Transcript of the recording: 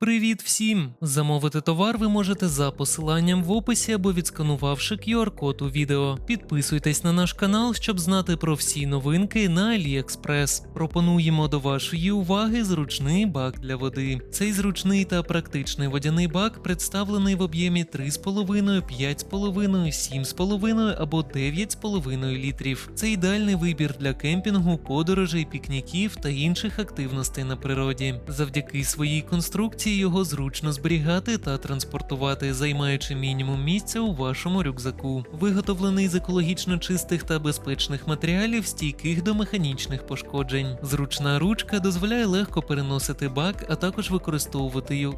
Привіт всім! Замовити товар ви можете за посиланням в описі або відсканувавши QR-код у відео. Підписуйтесь на наш канал, щоб знати про всі новинки на AliExpress. Пропонуємо до вашої уваги зручний бак для води. Цей зручний та практичний водяний бак представлений в об'ємі 3,5, 5,5, 7,5 або 9,5 літрів. Це ідеальний вибір для кемпінгу, подорожей, пікніків та інших активностей на природі. Завдяки своїй конструкції його зручно зберігати та транспортувати, займаючи мінімум місця у вашому рюкзаку. Виготовлений з екологічно чистих та безпечних матеріалів, стійких до механічних пошкоджень. Зручна ручка дозволяє легко переносити бак, а також використовувати ю-